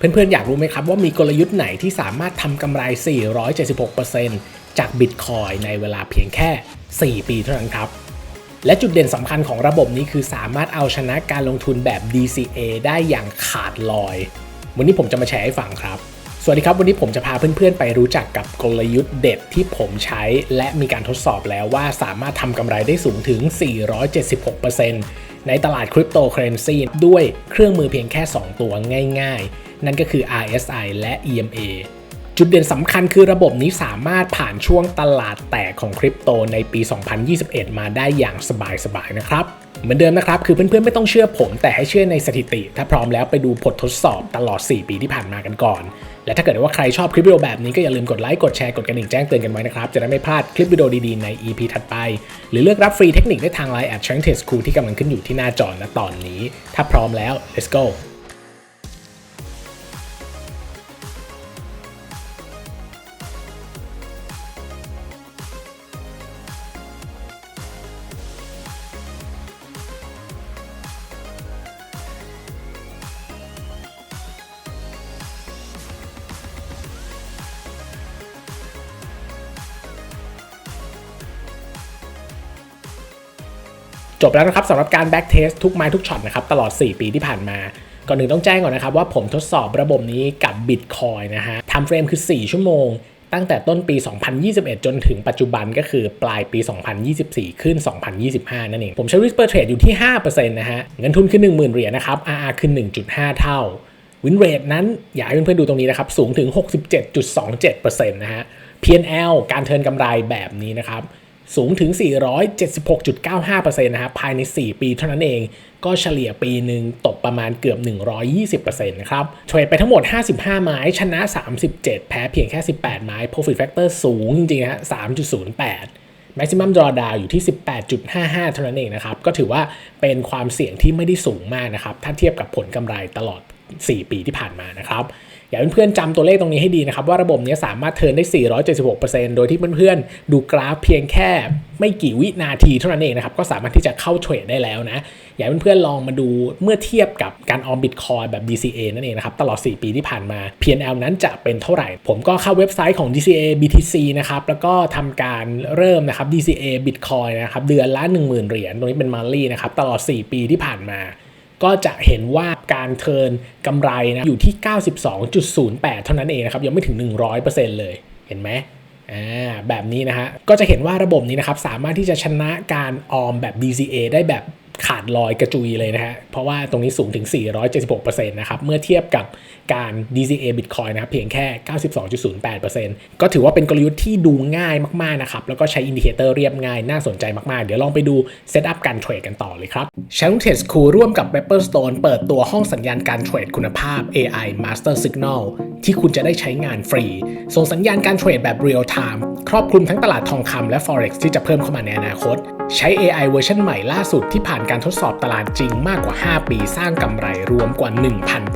เพื่อนๆ อยากรู้ไหมครับว่ามีกลยุทธ์ไหนที่สามารถทำกำไร 476%จากบิตคอยในเวลาเพียงแค่ 4 ปีเท่านั้นครับ และจุดเด่นสำคัญของระบบนี้คือสามารถเอาชนะการลงทุนแบบ DCA ได้อย่างขาดลอย วันนี้ผมจะมาแชร์ให้ฟังครับ สวัสดีครับ วันนี้ผมจะพาเพื่อนๆ ไปรู้จักกับกลยุทธ์เด็ดที่ผมใช้ และมีการทดสอบแล้วว่าสามารถทำกำไรได้สูงถึง 476%ในตลาดคริปโตเคอเรนซีด้วยเครื่องมือเพียงแค่ 2 ตัวง่าย ๆ นั่นก็คือ RSI และ EMA จุดเด่นสำคัญคือระบบนี้สามารถผ่านช่วงตลาดแตกของคริปโตในปี 2021 มาได้อย่างสบายๆนะครับ เหมือนเดิมนะครับ คือเพื่อนๆไม่ต้องเชื่อผมแต่ให้เชื่อในสถิติ ถ้าพร้อมแล้วไปดูผลทดสอบตลอด 4 ปีที่ผ่านมากันก่อน และถ้าเกิดว่าใครชอบคลิปวิดีโอแบบนี้ก็อย่าลืมกดไลค์กดแชร์กดกระดิ่งแจ้งเตือนกันไว้นะครับ จะได้ไม่พลาดคลิปวิดีโอดีๆใน EP ถัดไป หรือเลือกรับฟรีเทคนิคได้ทาง Line แอด Change Test School ที่กำลังขึ้นอยู่ที่หน้าจอณตอนนี้ ถ้าพร้อมแล้ว let's go จบแล้วนะครับสำหรับการ back test ทุกไม้ทุกช็อตนะครับตลอด 4 ปีที่ผ่านมา ก่อนหนึ่งต้องแจ้งก่อนนะครับว่าผมทดสอบระบบนี้กับ Bitcoin นะฮะทำเฟรมคือ 4 ชั่วโมง ตั้งแต่ต้นปี 2021 จนถึงปัจจุบันก็คือปลายปี 2024 ขึ้น 2025 นั่นเอง ผมใช้ risk per trade อยู่ที่ 5%นะฮะเงินทุนคือ 10,000 เหรียญนะครับ RR คือ 1.5 เท่า win rate นั้นอยากให้เพื่อนๆดูตรงนี้นะครับ สูงถึง 67.27%นะฮะ P&L การเทินกำไรแบบนี้นะครับ สูงถึง 476.95%นะครับภายใน 4 ปีเท่านั้นเอง ก็เฉลี่ยปีหนึ่งตกประมาณเกือบ 120%นะครับเทรดไปทั้งหมด 55 ไม้ ชนะ 37 แพ้เพียงแค่ 18 ไม้ profit factor สูงจริงๆฮะ3.08 maximum drawdown อยู่ที่ 18.55 เท่านั้นเองนะครับ ก็ถือว่าเป็นความเสี่ยงที่ไม่ได้สูงมากนะครับ ถ้าเทียบกับผลกำไรตลอด 4 ปีที่ผ่านมานะครับ อยากให้เพื่อนๆจำตัวเลขตรงนี้ให้ดีนะครับ ว่าระบบนี้สามารถเทิร์นได้ 476%โดยที่เพื่อนๆดูกราฟเพียงแค่ไม่กี่วินาทีเท่านั้นเองนะครับ ก็สามารถที่จะเข้าเทรดได้แล้วนะ อยากให้เพื่อนๆลองมาดูเมื่อเทียบกับการออมบิตคอยแบบ DCA นั่นเองนะครับ ตลอด 4 ปีที่ผ่านมา PNL นั้นจะเป็นเท่าไหร่ ผมก็เข้าเว็บไซต์ของ DCA BTC นะครับ แล้วก็ทำการเริ่มนะครับ DCA Bitcoin นะครับ เดือนละ 10,000 เหรียญ ตรงนี้เป็นมาลีนะครับ ตลอด 4 ปีที่ผ่านมา ก็จะเห็นว่าการเทิร์นกำไรนะอยู่ที่ 92.08 เท่านั้นเองนะครับยังไม่ถึง 100%เลยเห็นไหมอ่าแบบนี้นะฮะก็จะเห็นว่าระบบนี้นะครับสามารถที่จะชนะการออมแบบ DCA ได้แบบ ขาดลอยกระจุยเลยนะฮะ เพราะว่าตรงนี้สูงถึง 476%นะครับ เมื่อเทียบกับการ DCA Bitcoin นะครับ เพียงแค่ 92.08%ก็ถือว่าเป็นกลยุทธ์ที่ดูง่ายมาก ๆ นะครับ แล้วก็ใช้อินดิเคเตอร์เรียบง่ายน่าสนใจมาก ๆ เดี๋ยวลองไปดูเซตอัพการเทรดกันต่อเลยครับ Channel Test School ร่วมกับ Pepperstone เปิดตัวห้องสัญญาณการเทรดคุณภาพ AI Master Signal ที่คุณจะได้ใช้งานฟรี ส่งสัญญาณการเทรดแบบ Real Time ครอบคลุมทั้งตลาดทองคำและ Forex ที่จะเพิ่มเข้ามาในอนาคต ใช้ AI เวอร์ชันใหม่ล่าสุดที่ผ่านการทดสอบตลาดจริงมากกว่า 5 ปีสร้างกำไรรวมกว่า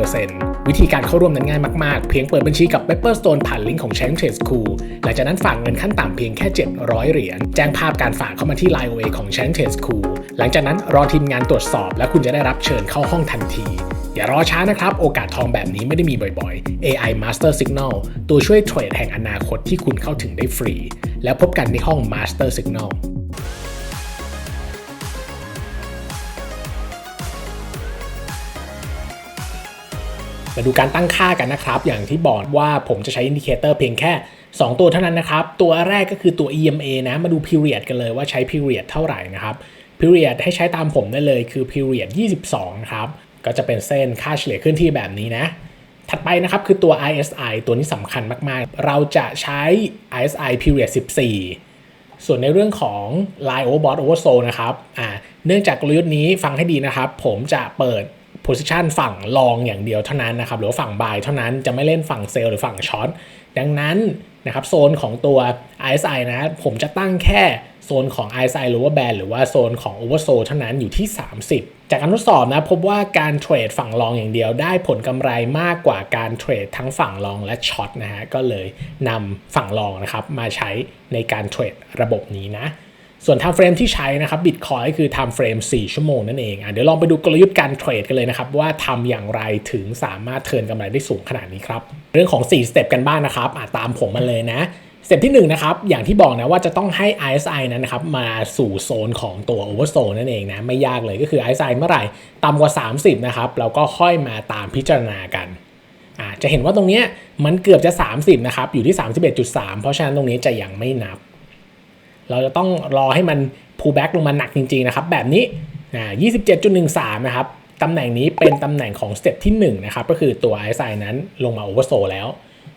1,000%วิธีการเข้าร่วมนั้นง่ายมาก ๆ เพียงเปิดบัญชีกับ Pepperstone ผ่านลิงก์ของ Change Trade School หลังจากนั้นฝากเงินขั้นต่ำเพียงแค่ 700 เหรียญแจ้งภาพการฝากเข้ามาที่ Line OA ของ Change Trade School หลังจากนั้นรอทีมงานตรวจสอบ และคุณจะได้รับเชิญเข้าห้องทันทีอย่ารอช้านะครับ โอกาสทองแบบนี้ไม่ได้มีบ่อยๆ AI Master Signal ตัวช่วยเทรดแห่งอนาคตที่คุณเข้าถึงได้ฟรีแล้วพบกันในห้อง Master Signal มาดูการตั้งค่ากันนะครับ อย่างที่บอกว่าผมจะใช้อินดิเคเตอร์เพียงแค่ 2 ตัวเท่านั้นนะครับ ตัวแรกก็คือตัว EMA นะ มาดู period กันเลยว่าใช้ period เท่าไหร่นะครับ period ให้ใช้ตามผมได้เลยคือ period 22ครับ ก็จะเป็นเส้นค่าเฉลี่ยเคลื่อนที่แบบนี้นะ ถัดไปนะครับคือตัว ISI ตัวนี้สำคัญมาก ๆ เราจะใช้ ISI period 14 ส่วนในเรื่องของ line overbought oversold นะครับอ่าเนื่องจากกลยุทธ์นี้ฟังให้ดีนะครับ ผมจะเปิด position ฝั่งลองอย่างเดียวเท่านั้นนะครับ หรือฝั่งบายเท่านั้นจะไม่เล่นฝั่งเซลล์หรือฝั่งช็อต ดังนั้นนะครับโซนของตัว RSI นะผมจะตั้งแค่โซนของ RSI lower band หรือว่าโซนของ oversold เท่านั้นอยู่ที่ 30 จากการทดสอบนะพบว่าการเทรดฝั่งรองอย่างเดียวได้ผลกำไรมากกว่าการเทรดทั้งฝั่งรองและช็อตนะฮะก็เลยนำฝั่งรองนะครับมาใช้ในการเทรดระบบนี้นะ ส่วน time frame ที่ใช้นะครับ Bitcoin ก็คือ time frame 4 ชั่วโมงนั่นเองอะเดี๋ยวลองไปดูกลยุทธ์การเทรดกันเลยนะครับ ว่าทำอย่างไรถึงสามารถเทิร์นกำไรได้สูงขนาดนี้ครับ เรื่องของ 4 สเต็ปกันบ้างนะครับอะตามผมมาเลยนะสเต็ปที่1นะครับ อย่างที่บอกนะว่าจะต้องให้ RSI นั้นนะครับมาสู่โซนของตัว oversold นั่นเองนะ ไม่ยากเลยก็คือ RSI เมื่อไหร่ต่ำกว่า 30 นะครับเราก็ค่อยมาตามพิจารณากันอ่าจะเห็นว่าตรงนี้มันเกือบจะ 30 นะครับ อยู่ที่ 31.3 เพราะฉะนั้นตรงนี้จะยังไม่นับ เราจะต้องรอให้มัน pull back ลงมาหนักจริงๆนะครับแบบนี้นะ27.13 นะครับตำแหน่งนี้เป็นตำแหน่งของสเต็ปที่1นะครับก็คือตัว RSI นั้นลงมา oversold แล้ว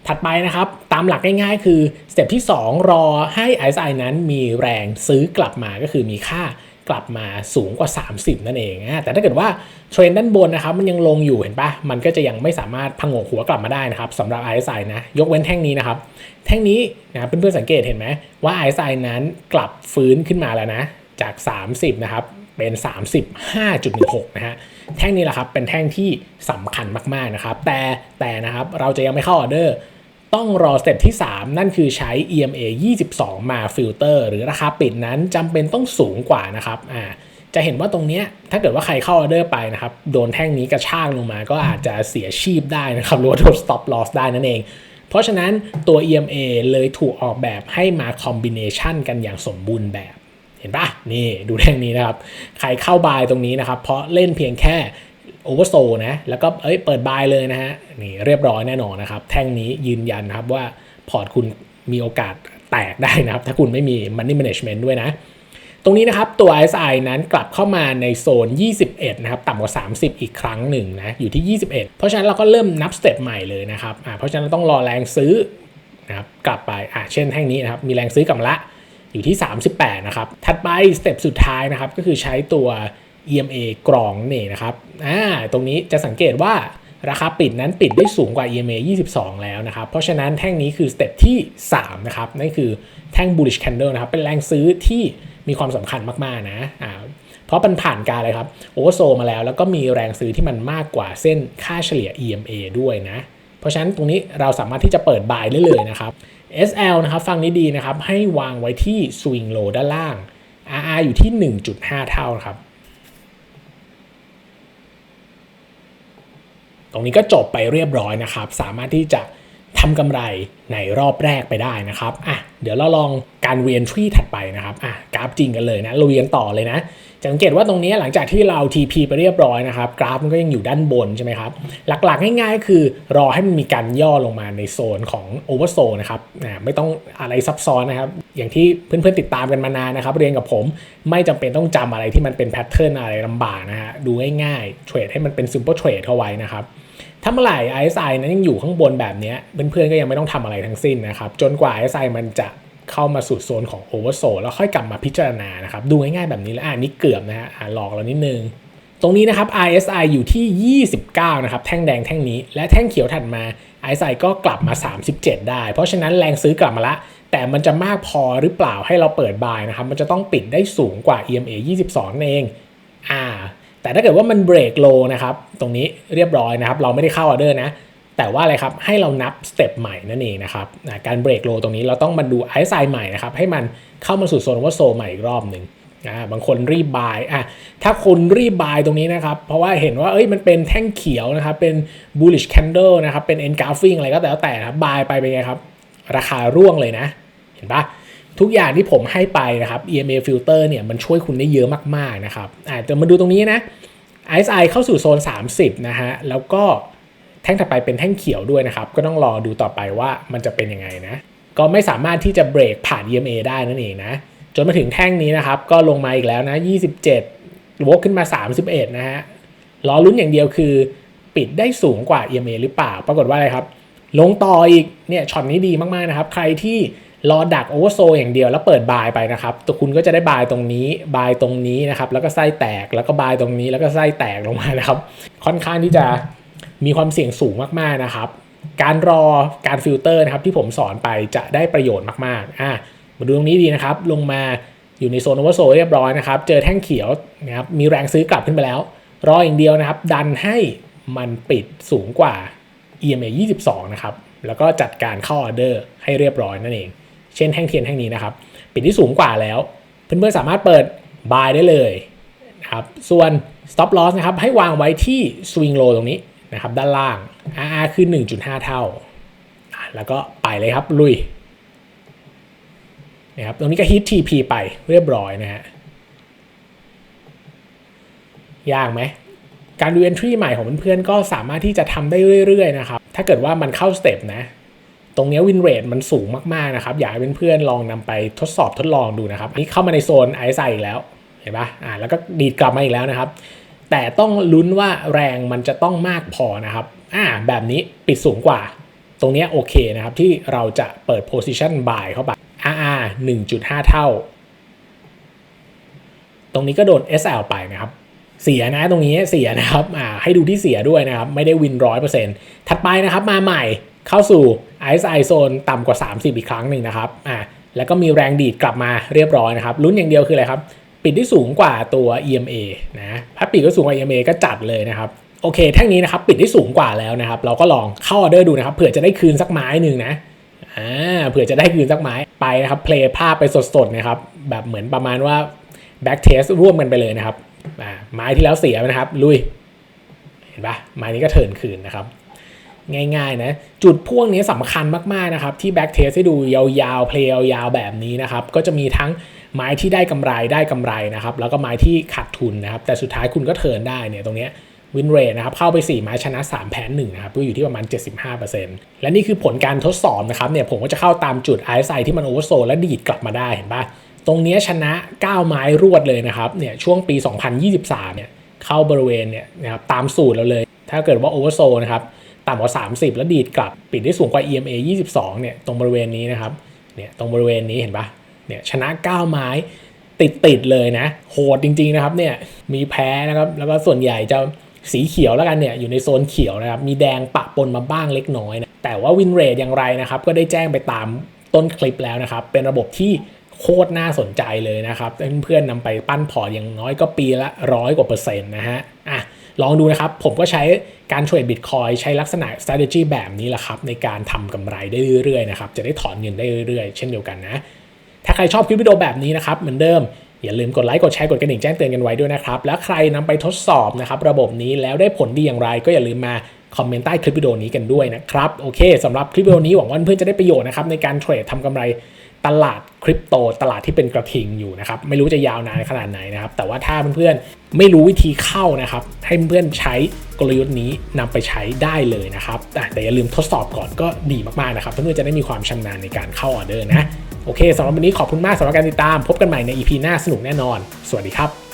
ถัดไปนะครับตามหลักง่ายๆ คือสเต็ปที่ 2 รอให้ RSI นั้นมีแรงซื้อกลับมาก็คือมีค่า กลับมาสูงกว่า 30 นั่นเองนะแต่ถ้าเกิดว่าเทรนด้านบนนะครับมันยังลงอยู่เห็นปะมันก็จะยังไม่สามารถพังงหัวกลับมาได้นะครับสำหรับ RSI นะยกเว้นแท่งนี้นะครับ แท่งนี้นะเพื่อนๆสังเกตเห็นไหมว่า RSI นั้นกลับฟื้นขึ้นมาแล้วนะจาก 30 นะครับเป็น 35.16 นะฮะ แท่งนี้แหละครับ เป็นแท่งที่สำคัญมาก ๆ นะครับ แต่ แต่นะครับ เราจะยังไม่เข้าออเดอร์ ต้องรอสเต็ปที่ 3 นั่นคือใช้ EMA 22 มาฟิลเตอร์หรือราคาปิดนั้นจำเป็นต้องสูงกว่านะครับอ่าจะเห็นว่าตรงนี้ถ้าเกิดว่าใครเข้าออเดอร์ไปนะครับ โดนแท่งนี้กระชากลงมาก็อาจจะเสียชีพได้นะครับหรือว่าโดน stop loss ได้นั่นเอง เพราะฉะนั้นตัว EMA เลยถูกออกแบบให้มาคอมบิเนชันกันอย่างสมบูรณ์แบบ เห็นปะนี่ดูแท่งนี้นะครับ ใครเข้าบายตรงนี้นะครับ เพราะเล่นเพียงแค่ โอเวอร์โซนะ แล้วก็เอ้ยเปิดบายเลยนะฮะ นี่เรียบร้อยแน่นอนนะครับ แท่งนี้ยืนยันครับว่าพอร์ตคุณมีโอกาสแตกได้นะครับ ถ้าคุณไม่มี Money Management ด้วยนะ ตรงนี้นะครับตัว RSI นั้นกลับเข้ามาในโซน 21 นะครับ ต่ำกว่า 30 อีกครั้งหนึ่งนะ อยู่ที่ 21 เพราะฉะนั้นเราก็เริ่มนับสเต็ปใหม่เลยนะครับอ่าเพราะฉะนั้นต้องรอแรงซื้อนะครับกลับไปอ่าเช่นแท่งนี้นะครับ มีแรงซื้อกลับมาละอยู่ที่ 38 นะครับ ถัดไปสเต็ปสุดท้ายนะครับก็คือใช้ตัว EMA กรองนี่นะครับอ่าตรงนี้จะสังเกตว่าราคาปิดนั้นปิดได้สูงกว่า EMA 22 แล้วนะครับ เพราะฉะนั้นแท่งนี้คือสเต็ปที่ 3 นะครับ นั่นคือแท่ง bullish candle นะครับ เป็นแรงซื้อที่มีความสำคัญมากๆนะอ่าเพราะมันผ่านการอะไรครับโอเวอร์โซมาแล้ว แล้วก็มีแรงซื้อที่มันมากกว่าเส้นค่าเฉลี่ย EMA ด้วยนะ เพราะฉะนั้นตรงนี้เราสามารถที่จะเปิดบายได้เลยนะครับ SL นะครับฟังนี้ดีนะครับให้วางไว้ที่ swing low ด้านล่าง RR อยู่ที่ 1.5 เท่าครับ ตรงนี้ก็จบไปเรียบร้อยนะครับ สามารถที่จะทำกำไรในรอบแรกไปได้นะครับอะเดี๋ยวเราลองการเรียนทรีถัดไปนะครับอะกราฟจริงกันเลยนะเราเรียนต่อเลยนะจะ สังเกตว่าตรงนี้หลังจากที่เรา TP ไปเรียบร้อยนะครับ กราฟมันก็ยังอยู่ด้านบนใช่ไหมครับ หลักๆง่ายๆ คือรอให้มันมีการย่อลงมาในโซนของ Oversold นะครับไม่ต้องอะไรซับซ้อนนะครับ อย่างที่เพื่อนๆติดตามกันมานานนะครับ เรียนกับผมไม่จำเป็นต้องจำอะไรที่มันเป็นแพทเทิร์นอะไรลำบากนะฮะดูง่ายๆเทรดให้มันเป็น simple trade เข้าไว้นะครับถ้าเมื่อไหร่ RSI นั้นยังอยู่ข้างบนแบบนี้เพื่อนๆก็ยังไม่ต้องทำอะไรทั้งสิ้นนะครับจนกว่า RSI มันจะ เข้ามาสู่โซนของ Oversold แล้วค่อยกลับมาพิจารณานะครับ ดูง่ายๆแบบนี้แล้วอ่านี่เกือบนะฮะหลอกเรานิดนึง ตรงนี้นะครับ RSI อยู่ที่ 29 นะครับ แท่งแดงแท่งนี้ และแท่งเขียวถัดมา RSI ก็กลับมา 37 ได้ เพราะฉะนั้นแรงซื้อกลับมาละ แต่มันจะมากพอหรือเปล่าให้เราเปิดบายนะครับ มันจะต้องปิดได้สูงกว่า EMA 22นั่นเอง อ่า แต่ถ้าเกิดว่ามันเบรกโลนะครับ ตรงนี้เรียบร้อยนะครับ เราไม่ได้เข้าออเดอร์นะ แต่ว่าอะไรครับให้เรานับสเต็ปใหม่นั่นเองนะครับการเบรกโลตรงนี้เราต้องมาดูไอซ์ไซใหม่นะครับให้มันเข้ามาสู่โซนว่าโซใหม่อีกรอบหนึ่งบางคนรีบบายอะถ้าคุณรีบบายตรงนี้นะครับ เพราะว่าเห็นว่าเอ้ยมันเป็นแท่งเขียวนะครับ เป็น bullish candle นะครับ เป็น engulfing อะไรก็แล้วแต่ครับบายไปเป็นไงครับ ราคาร่วงเลยนะ เห็นปะทุกอย่างที่ผมให้ไปนะครับ EMA filter เนี่ยมันช่วยคุณได้เยอะมาก ๆ นะครับอ่าจะมาดูตรงนี้นะ RSI เข้าสู่โซน 30 นะฮะ แล้วก็ ท่งถัดไปเป็นแท่งเขียวด้วยนะครับ ก็ต้องรอดูต่อไปว่ามันจะเป็นยังไงนะ ก็ไม่สามารถที่จะเบรกผ่าน EMA ได้นั่นเองนะ จนมาถึงแท่งนี้นะครับ ก็ลงมาอีกแล้วนะ 27วกขึ้นมา 31 นะฮะ รอลุ้นอย่างเดียวคือ ปิดได้สูงกว่า EMA หรือเปล่า ปรากฏว่าอะไรครับ ลงต่ออีก เนี่ย ช็อตนี้ดีมากๆนะครับ ใครที่รอดักโอเวอร์โซอย่างเดียวแล้วเปิดบายไปนะครับ ตัวคุณก็จะได้บายตรงนี้ บายตรงนี้นะครับ แล้วก็ไส้แตก แล้วก็บายตรงนี้ แล้วก็ไส้แตกลงมานะครับ ค่อนข้างที่จะ มีความเสี่ยงสูงมากๆนะครับ การรอการฟิลเตอร์นะครับที่ผมสอนไปจะได้ประโยชน์มากๆอะมาดูตรงนี้ดีนะครับ ลงมาอยู่ในโซนโอเวอร์โซเรียบร้อยนะครับ เจอแท่งเขียวนะครับมีแรงซื้อกลับขึ้นไปแล้ว รออย่างเดียวนะครับ ดันให้มันปิดสูงกว่า EMA 22 นะครับ แล้วก็จัดการเข้าออเดอร์ให้เรียบร้อยนั่นเอง เช่นแท่งเทียนแท่งนี้นะครับ ปิดที่สูงกว่าแล้ว เพื่อนๆสามารถเปิด buy ได้เลยนะครับ ส่วน stop loss นะครับให้วางไว้ที่ swing low ตรงนี้ นะครับด้านล่าง RR คือ 1.5 เท่า แล้วก็ไปเลยครับลุยนะครับตรงนี้ก็ hit TP ไปเรียบร้อยนะฮะยากไหมการดู entry ใหม่ของเพื่อนๆก็สามารถที่จะทำได้เรื่อยๆนะครับ ถ้าเกิดว่ามันเข้าสเต็ปนะ ตรงนี้วินเรทมันสูงมากๆนะครับ อยากให้เพื่อนๆลองนำไปทดสอบทดลองดูนะครับ นี่เข้ามาในโซน RSI อีกแล้ว เห็นปะอ่าแล้วก็ดีดกลับมาอีกแล้วนะครับ แต่ต้องลุ้นว่าแรงมันจะต้องมากพอนะครับอ่าแบบนี้ปิดสูงกว่า ตรงนี้โอเคนะครับ ที่เราจะเปิด position buy เข้าไป RR 1.5 เท่า ตรงนี้ก็โดน SL ไปนะครับ เสียนะตรงนี้เสียนะครับอ่าให้ดูที่เสียด้วยนะครับ ไม่ได้วินร้อยเปอร์เซ็นต์ถัดไปนะครับมาใหม่เข้าสู่ RSI โซนต่ำกว่า 30 อีกครั้งหนึ่งนะครับอ่าแล้วก็มีแรงดีดกลับมาเรียบร้อยนะครับลุ้นอย่างเดียวคืออะไรครับ ปิดที่สูงกว่าตัว EMA นะถ้าปิดก็สูงกว่า EMA ก็จัดเลยนะครับโอเคแท่งนี้นะครับปิดที่สูงกว่าแล้วนะครับ เราก็ลองเข้าออเดอร์ดูนะครับเผื่อจะได้คืนสักไม้หนึ่งนะอ่าเผื่อจะได้คืนสักไม้ไปนะครับเพลย์ภาพไปสดๆนะครับแบบเหมือนประมาณว่าแบ็กเทสร่วมกันไปเลยนะครับอ่าไม้ที่แล้วเสียนะครับลุยเห็นปะไม้นี้ก็เทินคืนนะครับ ง่ายๆนะจุดพ่วงนี้สำคัญมากๆนะครับที่แบ็กเทสให้ดูยาวๆเพลย์ยาวๆแบบนี้นะครับก็จะมีทั้ง ไม้ที่ได้กำไรได้กำไรนะครับ แล้วก็ไม้ที่ขาดทุนนะครับ แต่สุดท้ายคุณก็เทิร์นได้เนี่ยตรงเนี้ยวินเรทนะครับเข้าไป 4 ไม้ชนะ 3 แพ้1นะครับก็อยู่ที่ประมาณ 75%และนี่คือผลการทดสอบนะครับเนี่ยผมก็จะเข้าตามจุด RSI ที่มันโอเวอร์โซและดีดกลับมาได้เห็นปะตรงเนี้ยชนะ 9 ไม้รวดเลยนะครับเนี่ยช่วงปี 2023เนี่ยเข้าบริเวณเนี่ยนะครับตามสูตรเราเลย ถ้าเกิดว่าโอเวอร์โซนะครับต่ำกว่า 30 แล้วดีดกลับ ปิดได้สูงกว่า EMA 22เนี่ยตรงบริเวณนี้นะครับเนี่ยตรงบริเวณนี้เห็นปะ เนี่ยชนะ 9 ไม้ติดติดๆเลยนะ โหดจริง ๆ นะครับเนี่ยมีแพ้นะครับแล้วก็ส่วนใหญ่จะสีเขียวแล้วกันเนี่ยอยู่ในโซนเขียวนะครับมีแดงปะปนมาบ้างเล็กน้อยนะแต่ว่าวินเรทอย่างไรนะครับก็ได้แจ้งไปตามต้นคลิปแล้วนะครับ เป็นระบบที่โคตรน่าสนใจเลยนะครับเพื่อนๆนำไปปั้นพอร์ตอย่างน้อยก็ปีละร้อยกว่าเปอร์เซ็นต์นะฮะอะลองดูนะครับ ผมก็ใช้การเทรดบิตคอยใช้ลักษณะ strategy แบบนี้แหละครับ ในการทำกำไรได้เรื่อยๆนะครับ จะได้ถอนเงินได้เรื่อยๆ เช่นเดียวกันนะ ถ้าใครชอบคลิปวิดีโอแบบนี้นะครับเหมือนเดิมอย่าลืมกดไลค์กดแชร์กดกระดิ่งแจ้งเตือนกันไว้ด้วยนะครับแล้วใครนำไปทดสอบนะครับระบบนี้แล้วได้ผลดีอย่างไร ก็อย่าลืมมาคอมเมนต์ใต้คลิปวิดีโอนี้กันด้วยนะครับโอเคสำหรับคลิปวิดีโอนี้หวังว่าเพื่อนจะได้ประโยชน์นะครับในการเทรดทำกำไร ตลาดคริปโตตลาดที่เป็นกระทิงอยู่นะครับ ไม่รู้จะยาวนานขนาดไหนนะครับ แต่ว่าถ้าเพื่อนๆไม่รู้วิธีเข้านะครับ ให้เพื่อนใช้กลยุทธ์นี้นำไปใช้ได้เลยนะครับแต่แต่อย่าลืมทดสอบก่อนก็ดีมากๆนะครับ เพื่อนๆจะได้มีความชำนาญในการเข้าออเดอร์นะโอเคสำหรับวันนี้ขอบคุณมากสำหรับการติดตาม พบกันใหม่ใน EP หน้าสนุกแน่นอน สวัสดีครับ